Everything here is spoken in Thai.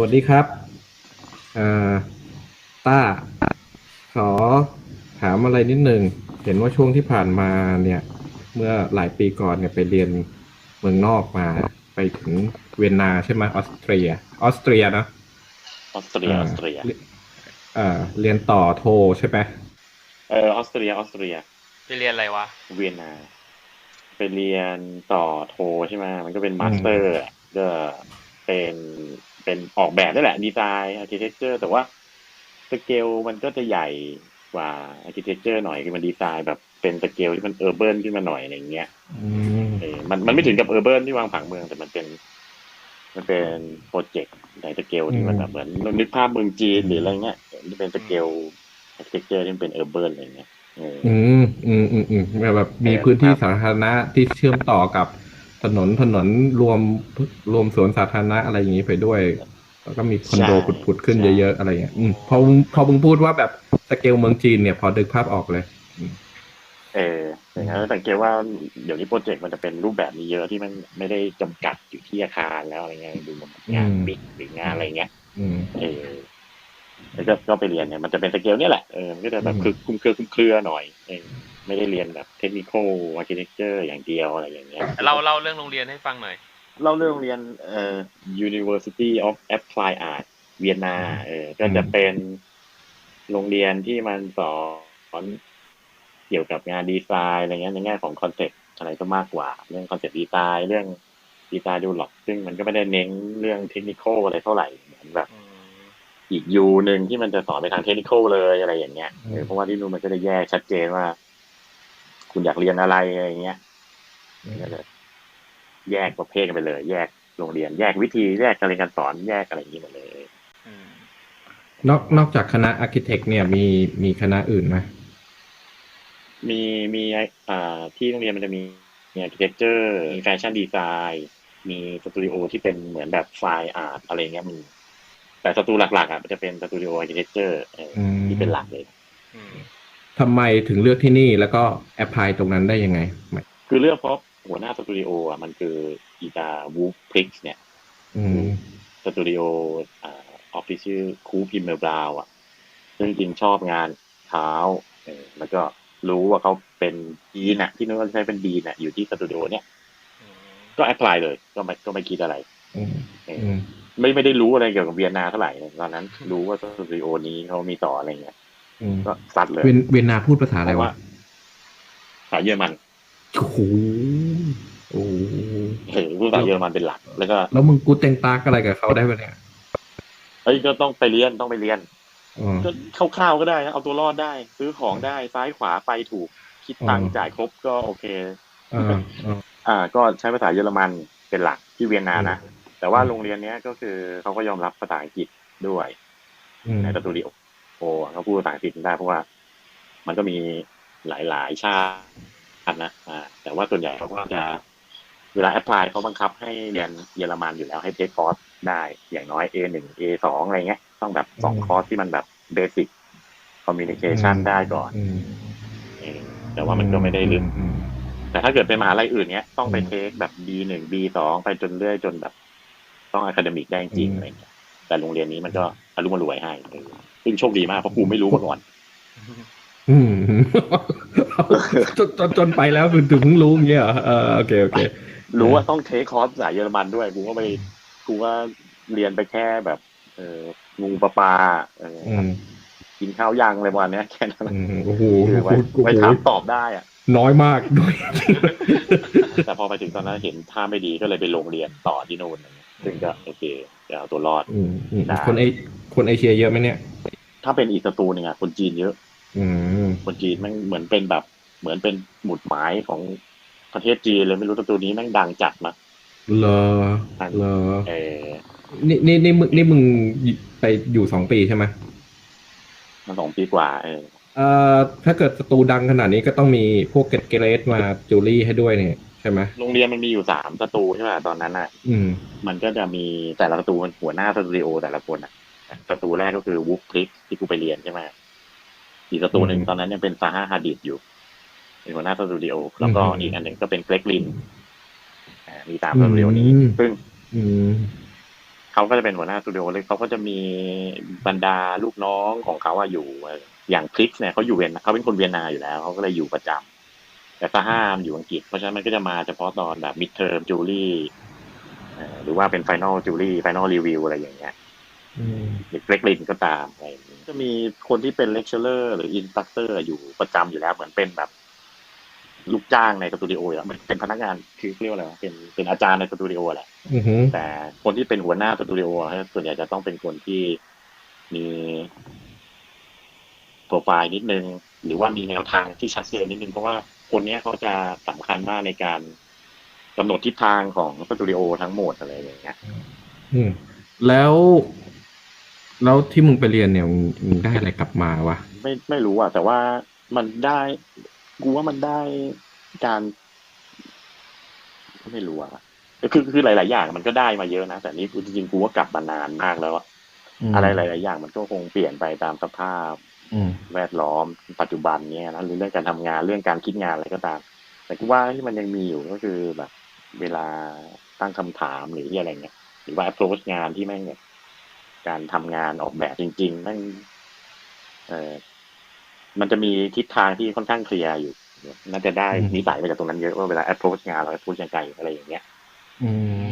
วัสดีครับเอ่อต้า ขอถามอะไรนิดหนึ่ง เห็นว่าช่วงที่ผ่านมาเนี่ย เมื่อหลายปีก่อนเนี่ยไปเรียนเมืองนอกมา ไปถึงเวียนนาใช่ไหมออสเตรีย ออสเตรียเนอะออสเตรีย ออสเตรียเอ่อเรียนต่อโทใช่ไหมเออออสเตรีย ออสเตรีย ไปเรียนอะไรวะ เวียนนา ไปเรียนต่อโทใช่ไหมมันก็เป็นมาสเตอร์อะก็เป็น เป็นออกแบบนั่นแหละดีไซน์อาร์เคเต็กเจอร์แต่ว่าสเกลมันก็จะใหญ่กว่าอาร์เคเต็กเจอร์หน่อยคือมันดีไซน์แบบเป็นสเกลที่มันเออร์เบิร์นขึ้นมาหน่อยอะไรอย่างเงี้ยอืมเออมันมันไม่ถึงกับเออร์เบิร์นที่วางผังเมืองแต่มันเป็น มันเป็นโปรเจกต์ในสเกลที่มันแบบเหมือนนึกภาพเมืองจีนหรืออะไรเงี้ยที่เป็นสเกลอาร์เคเต็กเจอร์ที่มันเป็นเออร์เบิร์นอะไรเงี้ยเอออืมอืมอืมอืมแบบมีพื้นที่สาธารณะที่เชื่อมต่อกับ ถนนถนนรวมรวมสวนสาธารณะอะไรอย่างนี้ไปด้วย แล้วก็มีคอนโดใช่ผุดๆขึ้นใช่เยอะๆอะไรอย่างเงี้ยอืมพอพอมึงพูดว่าแบบสเกลเมืองจีนเนี่ย พอดึกภาพออกเลยเอออย่างนั้นสังเกตว่าเดี๋ยวนี้โปรเจกต์มันจะเป็นรูปแบบนี้เยอะที่มันไม่ได้จำกัดอยู่ที่อาคารแล้วอะไรเงี้ยดูเหมือนงานอืมบิ๊กหรืองานอะไรเงี้ยอืมเออแล้วก็ก็ไปเรียนเนี่ยมันจะเป็นสเกลเนี่ยแหละเออมันก็จะแบบอืมคือคลุมเครือคลุมเครือหน่อยเออ ไม่ได้เรียนแบบเทคนิคอลอาร์เคเต็กเจอร์อย่างเดียวอะไรอย่างเงี้ยเราเล่าเรื่องโรงเรียนให้ฟังหน่อยเล่าเรื่องโรงเรียนเอ่อ University of Applied Art เวียนนาเออก็จะเป็นโรงเรียนที่มันสอนเกี่ยวกับงานดีไซน์อะไรเงี้ยในแง่ของคอนเซ็ปต์อะไรก็มากกว่า เรื่องคอนเซ็ปต์ดีไซน์เรื่องดีไซน์ดูหลอกซึ่งมันก็ไม่ได้เน้นเรื่องเทคนิคอลอะไรเท่าไหร่เหมือนแบบอีกยูหนึ่งที่มันจะสอนไปทางเทคนิคอลเลยอะไรอย่างเงี้ยเออเพราะว่าที่นู่นมันก็จะแยกชัดเจนว่า คุณอยากเรียนอะไรอะไรอย่างเงี้ยก็จะแยกประเภทกันไปเลย แยกโรงเรียน แยกวิธีแยกการเรียนการสอนแยกอะไรอย่างงี้หมดเลยนอกนอกจากคณะอาร์เคเต็กเนี่ยมีมีคณะอื่นไหมมีมีอ่าที่โรงเรียนมันจะมีมีอาร์เคเต็กเจอร์มีแฟชั่นดีไซน์มีสตูดิโอที่เป็นเหมือนแบบไฟล์อาร์ตอะไรเงี้ยมี แต่สตูหลักๆอะมันจะเป็นสตูดิโออาร์เคเต็กเจอร์ที่เป็นหลักเลย ทำไมถึงเลือกที่นี่แล้วก็แอพพลายตรงนั้นได้ยังไง คือเลือกเพราะหัวหน้าสตูดิโออะมันคืออีตาวูฟพริกเนี่ยอืมสตูดิโออ่าออฟฟิศชื่อคูพิมเมลบราวอะ ซึ่งจริงชอบงานเท้าเออแล้วก็รู้ว่าเขาเป็นดีนอะ ที่นู้นเขาใช้เป็นดีนอะ อยู่ที่สตูดิโอเนี่ยก็แอพพลายเลย ก็ไม่ก็ไม่คิดอะไรอืมเอออืมไม่ไม่ได้รู้อะไรเกี่ยวกับเวียนนาเท่าไหร่ตอนนั้น รู้ว่าสตูดิโอนี้เขามีต่ออะไรเงี้ย อืมก็ซัดเลย เวียนเวียนนาพูดภาษาเพอะไรราะวะว่าภาษาเยอรมันโอ้โหโอ้โหเออพูดภาษาเยอรมันเป็นหลัก แล้วก็ แล้วมึงกูเต็งตากอะไรกับเขาได้ปะเนี่ยเอ้ยก็ต้องไปเรียนต้องไปเรียนอ๋อก็คร่าวๆก็ได้นะเอาตัวรอดได้ ซื้อของได้ซ้ายขวาไปถูก คิดตังค์อ๋อจ่ายครบก็โอเคอ่าอ่าอ่า ก็ใช้ภาษาเยอรมันเป็นหลักที่เวียนนานะอืมแต่ว่าโรงเรียนเนี้ยก็คือเขาก็ยอมรับภาษาอังกฤษด้วยอืมในสตูดิโอโอ้ เขาพูดภาษาอังกฤษได้เพราะว่า มันก็มีหลายๆชาตินะอ่า แต่ว่าส่วนใหญ่เขาก็จะเวลาแอพพลายเขาบังคับให้เรียนเยอรมันอยู่แล้วให้เทคคอร์สได้ อย่างน้อย A หนึ่ง A สองอะไรเงี้ย ต้องแบบสองคอร์สที่มันแบบเบสิ c คอมมิ n นิเคชันได้ก่อนอืมเออแต่ว่ามันก็ไม่ได้ลึกอืมแต่ถ้าเกิดเป็นมหาลัยอื่นเนี้ยต้องไปอืมเทคแบบ B หนึ่ง B สองไปจนเรื่อยจนแบบ ต้องอะคาเดมิกได้จริงอืมอะไรเงี้ย แต่โรงเรียนนี้มันก็อารมณ์รวยให้เออซึ่งโชคดีมากเพราะกูไม่รู้มาก่อนอืมจนจนจนไปแล้วถึงถึงเพิ่งรู้อย่างเงี้ยเหรอเออโอเคโอเค รู้ว่าต้องเทคคอร์สภาษาเยอรมันด้วยกูก็ไปกูก็เรียนไปแค่แบบ เอองูปลาปลาเอออืมกินข้าวยังอะไรประมาณเนี้ยแค่นั้นอืมโอ้โหคือไว้โอ้โหไว้ถามตอบได้อะน้อยมากด้วย แต่พอไปถึงตอนนั้นเห็นท่าไม่ดีก็เลยไปโรงเรียนต่อที่นู่นอะไรเงี้ยซึ่งก็โอเค จะเอาตัวรอดอืมอืมได้คนเอคนเอเชียเยอะไหมเนี่ย ถ้าเป็นอีกสตูหนึ่งอะคนจีนเยอะอืมคนจีนแม่งเหมือนเป็นแบบเหมือนเป็นหมุดหมายของประเทศจีนเลยไม่รู้สตูนี้แม่งดังจัดมาเลอเลอเออนี่นี่นี่มึงนี่มึงไปอยู่สองปีใช่ไหมมาสองปีกว่า เออเอ่อถ้าเกิดสตูดังขนาดนี้ก็ต้องมีพวกเกตเกเรสมาจูลี่ให้ด้วยเนี่ย ใช่ไหมโรงเรียนมันมีอยู่สามสตูใช่ไหมตอนนั้นอะอืม มันก็จะมีแต่ละสตูมันหัวหน้าสตูดิโอแต่ละคนอะสตูแรกก็คือวูฟคลิกที่กูไปเรียนใช่ไหมอีกสตูหนึ่งอืมตอนนั้นยังเป็นซาฮาฮาดิดอยู่เป็นหัวหน้าสตูดิโอแล้วก็อืมอีกอันหนึ่งก็เป็นเกรกลินอ่ามีสามสตูดิโอนี้อืมซึ่งอืมเขาก็จะเป็นหัวหน้าสตูดิโอเลยเขาก็จะมีบรรดาลูกน้องของเขาอะอยู่เอ่ออย่างคลิกเนี่ยเขาอยู่เวียนเขาเป็นคนเวียนนาอยู่แล้วเขาก็เลยอยู่ประจำ แต่ถ้าห้ามอยู่อังกฤษ เพราะฉะนั้นมันก็จะมาเฉพาะตอนแบบมิดเทอมจูลี่หรือว่าเป็นไฟนอลจูลี่ไฟนอลรีวิวอะไรอย่างเงี้ยอืมหรือเกรกลินก็ตามอะไรอย่างนี้จะมีคนที่เป็นเลคเชอร์หรืออินสตัคเตอร์อยู่ประจำอยู่แล้วเหมือนเป็นแบบ ลูกจ้างในสตูดิโออยู่แล้วเหมันเป็นพนักงานคือเรียกว่าอะไรวะเป็นเป็นอาจารย์ในสตูดิโอแหละอือหือแต่คนที่เป็นหัวหน้าสตูดิโอฮะส่วนใหญ่จะต้องเป็นคนที่มีโปรไฟล์นิดนึง หรือว่ามีแนวทางที่ชัดเจนนิดนึงเพราะว่า คนเนี้ยเขาจะสำคัญมากในการกำหนดทิศทางของสตูดิโอทั้งหมดอะไรอย่างเงี้ยอืมแล้ว แล้วที่มึงไปเรียนเนี่ยมึงมึงได้อะไรกลับมาวะไม่ไม่รู้อะแต่ว่ามันได้กูว่ามันได้การ ไม่รู้อะคือคือหลาย ๆ อย่างมันก็ได้มาเยอะนะแต่นี่กูจริงๆกูว่ากลับมานานมากแล้วอะมอะไรหลาย ๆ อย่างมันก็คงเปลี่ยนไปตามสภาพอืม แวดล้อมปัจจุบันเนี่ยนะหรือเรื่องการทำงานเรื่องการคิดงานอะไรก็ตาม แต่กูว่าที่มันยังมีอยู่ก็คือแบบ เวลาตั้งคำถามหรืออะไรเงี้ยหรือว่า approach งานที่แม่งแบบการทำงานออกแบบจริงๆแม่งเออมันจะมีทิศทางที่ค่อนข้างเคลียร์อยู่น่าจะได้อืมนิสัยมาจากตรงนั้นเยอะว่าเวลา approach งานเรา approach ยังไงอะไรอย่างเงี้ย อืม